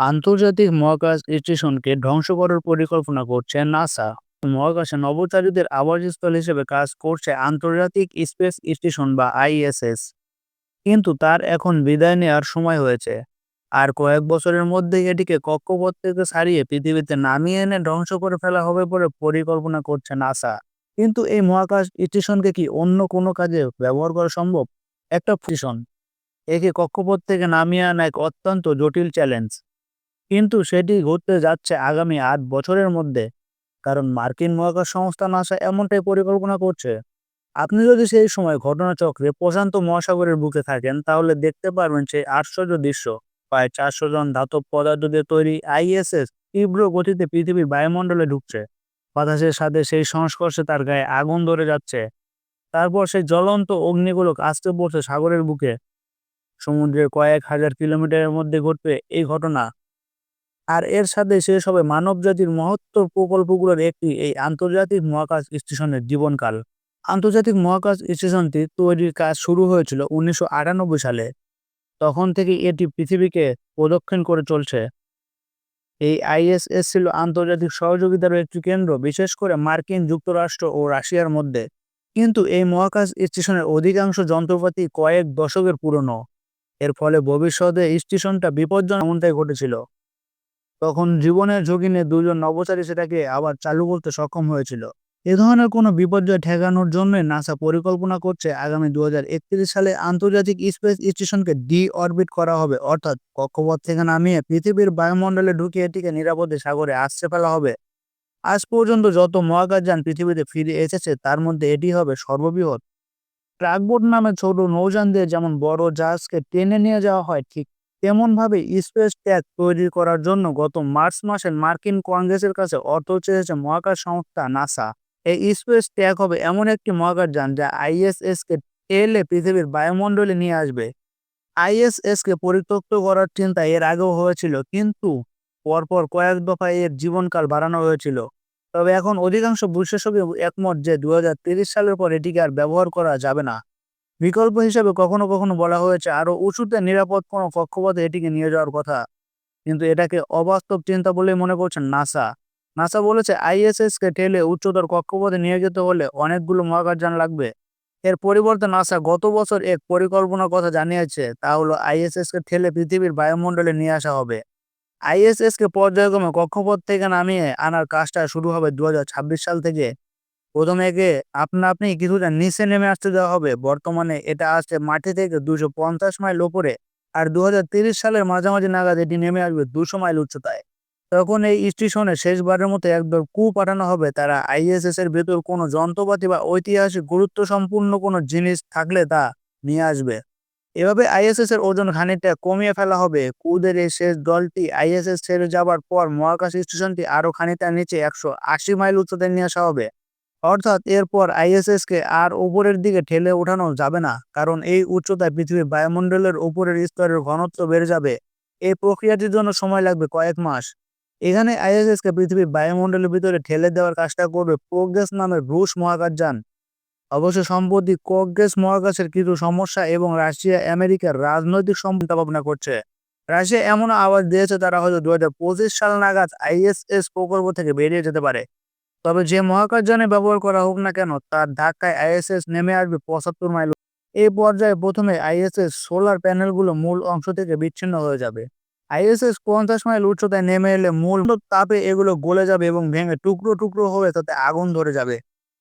আন্তর্জাতিক মহাকাশ স্টেশনকে ধ্বংস করার পরিকল্পনা করছে নাসা। মহাকাশে নভোচারীদের আবাসস্থল হিসেবে কাজ করছে আন্তর্জাতিক স্পেস স্টেশন বা আইএসএস। কিন্তু তার এখন বিদায় নেওয়ার সময় হয়েছে। আর কয়েক বছরের মধ্যে এটিকে কক্ষপথ থেকে সারিয়ে পৃথিবীতে নামিয়ে এনে ধ্বংস করে ফেলা হবে বলে পরিকল্পনা করছে নাসা। কিন্তু এই মহাকাশ স্টেশনকে কি অন্য কোনো কাজে ব্যবহার করা সম্ভব? একটা স্টেশন। একে কক্ষপথ থেকে নামিয়ে আনা এক অত্যন্ত জটিল চ্যালেঞ্জ। কিন্তু সেটি ঘটতে যাচ্ছে আগামী আট বছরের মধ্যে। কারণ মার্কিন মহাকাশ সংস্থা নাসা এমনটাই পরিকল্পনা করছে। আপনি যদি সেই সময় ঘটনাচক্রে প্রশান্ত মহাসাগরের বুকে থাকেন, তাহলে দেখতে পারবেন সেই আশ্চর্য দৃশ্য। প্রায় চারশো জন ধাতব পদার্থ দিয়ে তৈরি আইএসএস তীব্র গতিতে পৃথিবীর বায়ুমণ্ডলে ঢুকছে। বাতাসের সাথে সেই সংস্পর্শে তার গায়ে আগুন ধরে যাচ্ছে। তারপর সেই জ্বলন্ত অগ্নিগুলো আসতে পড়ছে সাগরের বুকে। সমুদ্রের কয়েক হাজার কিলোমিটারের মধ্যে ঘটবে এই ঘটনা। আর এর সাথে শেষ হবে মানব জাতির মহত্তর প্রকল্পগুলোর একটি, এই আন্তর্জাতিক মহাকাশ স্টেশনের জীবনকাল। আন্তর্জাতিক মহাকাশ স্টেশনটি তৈরির কাজ শুরু হয়েছিল উনিশশো আটানব্বই সালে। তখন থেকে এটি পৃথিবীকে প্রদক্ষিণ করে চলছে। এই আইএসএস ছিল আন্তর্জাতিক সহযোগিতার একটি কেন্দ্র, বিশেষ করে মার্কিন যুক্তরাষ্ট্র ও রাশিয়ার মধ্যে। কিন্তু এই মহাকাশ স্টেশনের অধিকাংশ যন্ত্রপাতি কয়েক দশকের পুরনো। এর ফলে ভবিষ্যতে স্টেশনটা বিপজ্জনক এমনটাই ঘটেছিল। তখন জীবনের ঝুঁকি নিয়ে দুজন নবচারী সেটাকে আবার চালু করতে সক্ষম হয়েছিল। এ ধরনের কোনো বিপর্যয় ঠেকানোর জন্য নাসা পরিকল্পনা করছে আগামী দুহাজার একত্রিশ সালে আন্তর্জাতিক স্পেস স্টেশনকে ডি অরবিট করা হবে, অর্থাৎ কক্ষপথ থেকে নামিয়ে পৃথিবীর বায়ুমণ্ডলে ঢুকিয়ে এটিকে নিরাপদে সাগরে আসতে ফেলা হবে। আজ পর্যন্ত যত মহাকাশযান পৃথিবীতে ফিরে এসেছে, তার মধ্যে এটি হবে সর্ববৃহৎ। ট্রাকবোট নামে ছোট নৌযান দিয়ে যেমন বড় জাহাজকে টেনে নিয়ে যাওয়া হয়, ঠিক তেমনভাবে স্পেস ট্যাগ তৈরি করার জন্য গত মার্চ মাসে মার্কিন কংগ্রেসের কাছে অর্থ চেয়েছে মহাকাশ সংস্থা নাসা। এই স্পেস ট্যাগ হবে এমন একটি মহাকাশ যান যা আইএসএস কে টেলে পৃথিবীর বায়ুমণ্ডলে নিয়ে আসবে। আইএসএস কে পরিত্যক্ত করার চিন্তা এর আগেও হয়েছিল, কিন্তু পরপর কয়েক দফায় এর জীবনকাল বাড়ানো হয়েছিল। তবে এখন অধিকাংশ বিশেষজ্ঞ একমত যে দু সালের পর এটিকে আর ব্যবহার করা যাবে না। বিকল্প হিসেবে কখনো কখনো বলা হয়েছে, আরও উঁচুতে নিরাপদ কোনো কক্ষপথে এটিকে নিয়ে যাওয়ার কথা। কিন্তু এটাকে অবাস্তব চিন্তা বলে মনে করছেন নাসা। নাসা বলেছে আইএসএস কে ঠেলে উচ্চতর কক্ষপথে নিয়ে যেতে হলে অনেকগুলো মহাকাশযান লাগবে। এর পরিবর্তে নাসা গত বছর এক পরিকল্পনার কথা জানিয়েছে, তা হলো আইএসএস কে ঠেলে পৃথিবীর বায়ুমণ্ডলে নিয়ে আসা হবে। আইএসএস কে পর্যায়ক্রমে কক্ষপথ থেকে নামিয়ে আনার কাজটা শুরু হবে দু হাজার ছাব্বিশ সাল থেকে। প্রথমে একে আপনা আপনি কিছুটা নিচে নেমে আসতে দেওয়া হবে। বর্তমানে এটা আসছে মাটি থেকে দুশো পঞ্চাশ মাইল ওপরে আর দুহাজার ত্রিশ সালের মাঝামাঝি নাগাদ এটি নেমে আসবে দুশো মাইল উচ্চতায়। তখন এই স্টেশনে শেষবারের মতো একদল কু পাঠানো হবে। তারা আইএসএস এর ভেতর কোনো যন্ত্রপাতি বা ঐতিহাসিক গুরুত্ব সম্পূর্ণ কোনো জিনিস থাকলে তা নিয়ে আসবে। এভাবে আইএসএস এর ওজন খানিকটা কমিয়ে ফেলা হবে। কুদের এই শেষ দলটি আইএসএস ছেড়ে যাবার পর মহাকাশ স্টেশনটি আরও খানিকটা নিচে একশো আশি মাইল উচ্চতায় নিয়ে আসা হবে। অর্থাৎ এরপর আইএসএস কে আর উপরের দিকে ঠেলে ওঠানো যাবে না, কারণ এই উচ্চতায় পৃথিবীর বায়ুমণ্ডলের উপরের স্তরের ঘনত্ব বেড়ে যাবে। এই প্রক্রিয়াটির জন্য সময় লাগবে কয়েক মাস। এখানে আইএসএস কে পৃথিবীর বায়ুমণ্ডলের ভিতরে ঠেলে দেওয়ার কাজটা করবে প্রোগ্রেস নামের রুশ মহাকাশযান। অবশ্য সম্প্রতি কোগ্রেস মহাকাশের কিছু সমস্যা এবং রাশিয়া, আমেরিকার রাজনৈতিক চিন্তা ভাবনা করছে। রাশিয়া এমন আওয়াজ দিয়েছে তারা হয়তো দুই হাজার পঁচিশ সাল নাগাদ আইএসএস প্রকল্প থেকে বেরিয়ে যেতে পারে। তবে যে মহাকাশযানে ব্যবহার করা হোক না কেন, তার ধাক্কায় আইএসএস নেমে আসবে পঁচাত্তর মাইল। এই পর্যায়ে প্রথমে আইএসএস সোলার প্যানেলগুলো মূল অংশ থেকে বিচ্ছিন্ন হয়ে যাবে। আইএসএস পঞ্চাশ মাইল উচ্চতায় নেমে এলে মূল তাপে এগুলো গলে যাবে এবং ভেঙে টুকরো টুকরো হয়ে তাতে আগুন ধরে যাবে।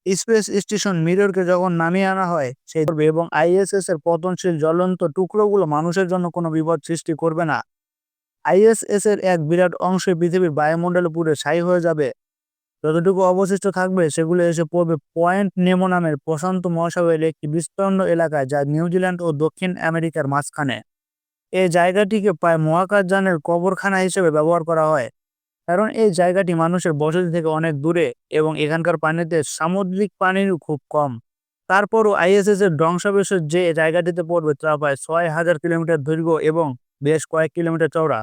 স্পেস স্টেশন মিররকে যখন নামিয়ে আনা হয়, সেই এবং আইএসএস এর পতনশীল জ্বলন্ত টুকরোগুলো মানুষের জন্য কোনো বিপদ সৃষ্টি করবে না। আইএসএস এর এক বিরাট অংশ পৃথিবীর বায়ুমণ্ডলে পুরে ছাই হয়ে যাবে। যতটুকু অবশিষ্ট থাকবে, সেগুলো এসে পড়বে পয়েন্ট নেমো নামের প্রশান্ত মহাসাগরের একটি বিস্তীর্ণ এলাকায় যা নিউজিল্যান্ড ও দক্ষিণ আমেরিকার মাঝখানে। এই জায়গাটিকে প্রায় মহাকাশযানের কবরখানা হিসেবে ব্যবহার করা হয়, কারণ এই জায়গাটি মানুষের বসতি থেকে অনেক দূরে এবং এখানকার পানিতে সামুদ্রিক পানিও খুব কম। তারপরও আইএসএস এর ধ্বংসাবশেষ যে জায়গাটিতে পড়বে তা প্রায় ছয় হাজার কিলোমিটার দৈর্ঘ্য এবং বেশ কয়েক কিলোমিটার চওড়া।